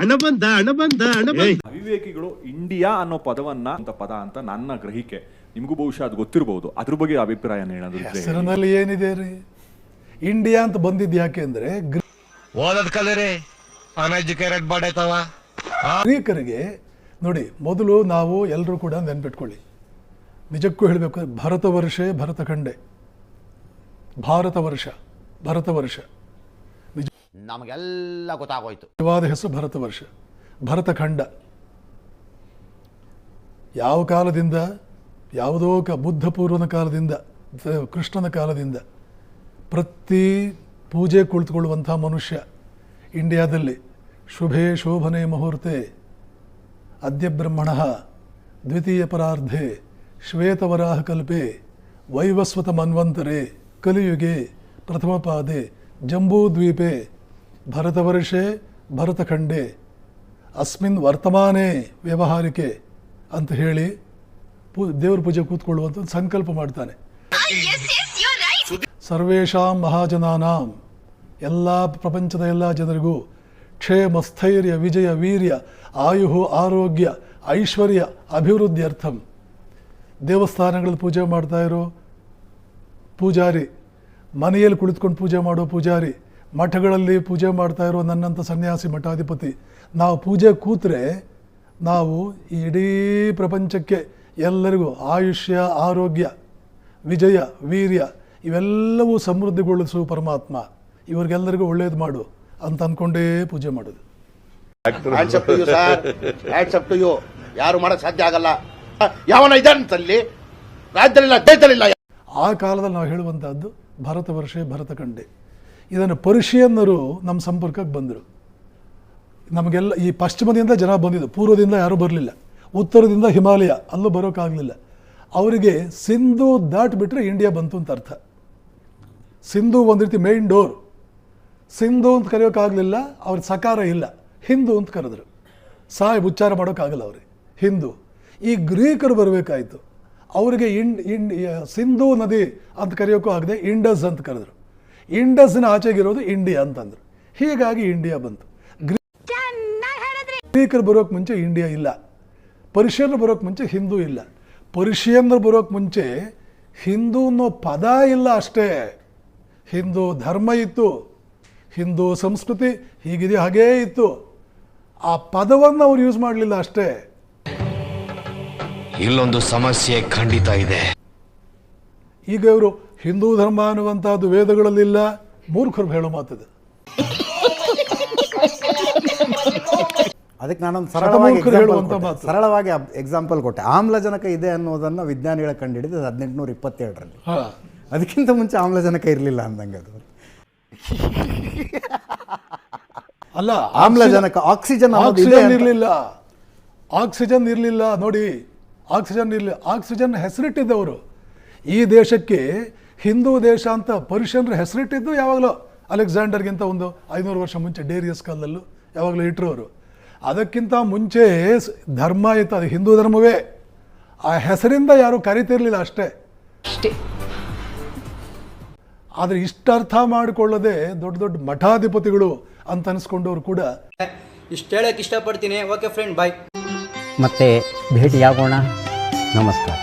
ಹಣ ಬಂದ ಹಣ ಬಂದ ಹಣ ಬಂದ. ಅವಿವೇಕಿಗಳು ಇಂಡಿಯಾ ಅನ್ನೋ ಪದವನ್ನ ಅಂತ ಪದ ಅಂತ ನನ್ನ ಗ್ರಹಿಕೆ. ನಿಮಗೂ ಬಹುಶಃ ಅದು ಗೊತ್ತಿರಬಹುದು ಅದ್ರ ಬಗ್ಗೆ ಅಭಿಪ್ರಾಯ ಏನಾದ್ರು ಇದ್ರೆ ಹೇಳಿ. ಹೆಸರಿನಲ್ಲಿ ಏನಿದೆ ರೀ? ಇಂಡಿಯಾ ಅಂತ ಬಂದಿದ್ದು ಯಾಕೆ ಅಂದ್ರೆ ಓದದ್ ಕಲರಿ. ಅನ್ಎಜುಕೇಟೆಡ್ ಬಾಡೈತವ ಗ್ರೀಕರಿಗೆ ನೋಡಿ ಮೊದಲು ನಾವು ಎಲ್ಲರೂ ಕೂಡ ನೆನ್ಪಿಟ್ಕೊಳ್ಳಿ. ನಿಜಕ್ಕೂ ಹೇಳಬೇಕು ಭರತ ವರ್ಷೇ ಭರತಖಂಡೆ. ಭಾರತ ವರ್ಷ ಭರತ ವರ್ಷ. ನಮಗೆಲ್ಲ ಗೊತ್ತಾಗೋಯ್ತು. ನಿಜವಾದ ಹೆಸರು ಭರತ ವರ್ಷ. ಭರತಖಂಡ ಯಾವ ಕಾಲದಿಂದ, ಯಾವುದೋ ಕ ಬುದ್ಧ ಪೂರ್ವನ ಕಾಲದಿಂದ ಕೃಷ್ಣನ ಕಾಲದಿಂದ ಪ್ರತಿ ಪೂಜೆ ಕುಳಿತುಕೊಳ್ಳುವಂಥ ಮನುಷ್ಯ ಇಂಡಿಯಾದಲ್ಲಿ ಶುಭೆ ಶೋಭನೆ ಮುಹೂರ್ತೆ ಅದ್ಯ ಬ್ರಹ್ಮಣ ದ್ವಿತೀಯ ಪರಾರ್ಧೆ ಶ್ವೇತವರಾಹ ಕಲ್ಪೆ ವೈವಸ್ವತ ಮನ್ವಂತರೆ ಕಲಿಯುಗೆ ಪ್ರಥಮ ಪಾದೆ ಜಂಬೂದ್ವೀಪೆ ಭರತವರ್ಷೆ ಭರತಖಂಡೆ ಅಸ್ಮಿನ್ ವರ್ತಮಾನೇ ವ್ಯವಹಾರಿಕೆ ಅಂತ ಹೇಳಿ ಪೂ ದೇವ್ರ ಪೂಜೆ ಕೂತ್ಕೊಳ್ಳುವಂಥ ಒಂದು ಸಂಕಲ್ಪ ಮಾಡ್ತಾನೆ. ಸರ್ವೇಷಾಂ ಮಹಾಜನಾನಾಂ ಎಲ್ಲ ಪ್ರಪಂಚದ ಎಲ್ಲ ಜನರಿಗೂ ಕ್ಷೇಮ ಸ್ಥೈರ್ಯ ವಿಜಯ ವೀರ್ಯ ಆಯುಹು ಆರೋಗ್ಯ ಐಶ್ವರ್ಯ ಅಭಿವೃದ್ಧಿ ಅರ್ಥಂ. ದೇವಸ್ಥಾನಗಳಲ್ಲಿ ಪೂಜೆ ಮಾಡ್ತಾ ಇರೋ ಪೂಜಾರಿ ಮನೆಯಲ್ಲಿ ಕುಳಿತುಕೊಂಡು ಪೂಜೆ ಮಾಡೋ ಪೂಜಾರಿ ಮಠಗಳಲ್ಲಿ ಪೂಜೆ ಮಾಡ್ತಾ ಇರೋ ನನ್ನಂಥ ಸನ್ಯಾಸಿ ಮಠಾಧಿಪತಿ. ನಾವು ಪೂಜೆ ಕೂತ್ರೆ ನಾವು ಈ ಇಡೀ ಪ್ರಪಂಚಕ್ಕೆ ಎಲ್ಲರಿಗೂ ಆಯುಷ್ಯ ಆರೋಗ್ಯ ವಿಜಯ ವೀರ್ಯ ಇವೆಲ್ಲವೂ ಸಮೃದ್ಧಿಗೊಳಿಸು ಪರಮಾತ್ಮ. ಇವ್ರಿಗೆಲ್ಲರಿಗೂ ಒಳ್ಳೇದು ಮಾಡು ಅಂತ ಅಂದ್ಕೊಂಡೇ ಪೂಜೆ ಮಾಡೋದು. ಯಾರು ಮಾಡಕ್ ಸಾಧ್ಯ ಆಗಲ್ಲ. ಯಾವನ ಇದಲ್ಲಿ ರಾಜ್ಯದಲ್ಲಿಲ್ಲ ದೇಶದಲ್ಲಿಲ್ಲ. ಆ ಕಾಲದಲ್ಲಿ ನಾವು ಹೇಳುವಂತಹದ್ದು ಭರತ ವರ್ಷೆ ಭರತಖಂಡೆ. ಇದನ್ನು ಪರ್ಷಿಯನ್ನರು ನಮ್ಮ ಸಂಪರ್ಕಕ್ಕೆ ಬಂದರು. ನಮಗೆಲ್ಲ ಈ ಪಶ್ಚಿಮದಿಂದ ಜನ ಬಂದಿದ್ದು, ಪೂರ್ವದಿಂದ ಯಾರೂ ಬರಲಿಲ್ಲ. ಉತ್ತರದಿಂದ ಹಿಮಾಲಯ, ಅಲ್ಲೂ ಬರೋಕ್ಕಾಗಲಿಲ್ಲ ಅವರಿಗೆ ಸಿಂಧು ದಾಟ್ಬಿಟ್ರೆ ಇಂಡಿಯಾ ಬಂತು ಅಂತ ಅರ್ಥ. ಸಿಂಧು ಒಂದು ರೀತಿ ಮೇನ್ ಡೋರ್ ಸಿಂಧು ಅಂತ ಕರೆಯೋಕ್ಕಾಗಲಿಲ್ಲ ಅವ್ರ ಸಕಾರ ಇಲ್ಲ. ಹಿಂದೂ ಅಂತ ಕರೆದ್ರು. ಸಾಯ್ ಉಚ್ಚಾರ ಮಾಡೋಕ್ಕಾಗಲ್ಲ ಅವ್ರಿಗೆ. ಹಿಂದೂ. ಈ ಗ್ರೀಕರು ಬರಬೇಕಾಯಿತು. ಅವರಿಗೆ ಇಂಡ್ ಇಂಡ್, ಸಿಂಧೂ ನದಿ ಅಂತ ಕರೆಯೋಕ್ಕೂ ಆಗದೆ ಇಂಡಸ್ ಅಂತ ಕರೆದ್ರು. ಇಂಡಸ್ನ ಆಚೆಗಿರೋದು ಇಂಡಿಯಾ ಅಂತಂದ್ರು. ಹೀಗಾಗಿ ಇಂಡಿಯಾ ಬಂತು. ಗ್ರೀ- ಗ್ರೀಕರು ಬರೋಕ್ಕೆ ಮುಂಚೆ ಇಂಡಿಯಾ ಇಲ್ಲ. ಪರ್ಷಿಯನ್ರು ಬರೋಕ್ಕೆ ಮುಂಚೆ ಹಿಂದೂ ಇಲ್ಲ. ಪರ್ಷಿಯನ್ರು ಬರೋಕ್ಕೆ ಮುಂಚೆ ಹಿಂದೂ ಅನ್ನೋ ಪದ ಇಲ್ಲ ಅಷ್ಟೇ. ಹಿಂದೂ ಧರ್ಮ ಇತ್ತು. ಹಿಂದೂ ಸಂಸ್ಕೃತಿ ಹೀಗಿದೆ ಹಾಗೇ ಇತ್ತು. ಆ ಪದವನ್ನು ಅವ್ರು ಯೂಸ್ ಮಾಡಲಿಲ್ಲ ಅಷ್ಟೇ. ಇಲ್ಲೊಂದು ಸಮಸ್ಯೆ ಖಂಡಿತ ಇದೆ. ಈಗ ಇವರು ಹಿಂದೂ ಧರ್ಮ ಅನ್ನುವಂಥದ್ದು ವೇದಗಳಲ್ಲಿಲ್ಲ ಮೂರ್ಖರು ಹೇಳೋ ಮಾತಿದೆ. ಅದಕ್ಕೆ ನಾನೊಂದು ಸರಳವಾಗಿ. ಸರಳವಾಗಿ ಎಕ್ಸಾಂಪಲ್ ಕೊಟ್ಟೆ. ಆಮ್ಲಜನಕ ಇದೆ ಅನ್ನೋದನ್ನು ವಿಜ್ಞಾನಿಗಳ ಕಂಡುಹಿಡಿದು ಹದಿನೆಂಟುನೂರ ಇಪ್ಪತ್ತೇಳರಲ್ಲಿ ಅದಕ್ಕಿಂತ ಮುಂಚೆ ಆಮ್ಲಜನಕ ಇರಲಿಲ್ಲ ಅಂದಂಗೆ ಅದು. ಅಲ್ಲ ಆಮ್ಲಜನಕ ಆಕ್ಸಿಜನ್ ಆಕ್ಸಿಜನ್ ಇರಲಿಲ್ಲ. ಆಕ್ಸಿಜನ್ ಇರಲಿಲ್ಲ ನೋಡಿ. ಆಕ್ಸಿಜನ್ ಇರಲಿಲ್ಲ ಆಕ್ಸಿಜನ್ ಹೆಸರಿಟ್ಟಿದ್ದವರು. ಈ ದೇಶಕ್ಕೆ ಹಿಂದೂ ದೇಶ ಅಂತ ಪರ್ಷಿಯನ್ರು ಹೆಸರಿಟ್ಟಿದ್ದು ಯಾವಾಗಲೂ ಅಲೆಕ್ಸಾಂಡರ್ಗಿಂತ ಒಂದು ಐನೂರು ವರ್ಷ ಮುಂಚೆ ಡೇರಿಯಸ್ ಕಾಲದಲ್ಲೂ ಯಾವಾಗಲೂ ಇಟ್ಟರು ಅವರು ಅದಕ್ಕಿಂತ ಮುಂಚೆ ಸ್- ಧರ್ಮ ಇತ್ತು ಅದು ಹಿಂದೂ ಧರ್ಮವೇ. ಆ ಹೆಸರಿಂದ ಯಾರು ಕರಿತಿರ್ಲಿಲ್ಲ ಅಷ್ಟೇ. ಆದರೆ ಇಷ್ಟರ್ಥ ಮಾಡಿಕೊಳ್ಳದೆ ದೊಡ್ಡ ದೊಡ್ಡ ಮಠಾಧಿಪತಿಗಳು ಅಂತ ಅನಿಸ್ಕೊಂಡವರು ಕೂಡ. ಇಷ್ಟ ಹೇಳಕ್ಕೆ ಇಷ್ಟಪಡ್ತೀನಿ. Okay friend bye. ಮತ್ತೆ ಭೇಟಿಯಾಗೋಣ. ನಮಸ್ಕಾರ.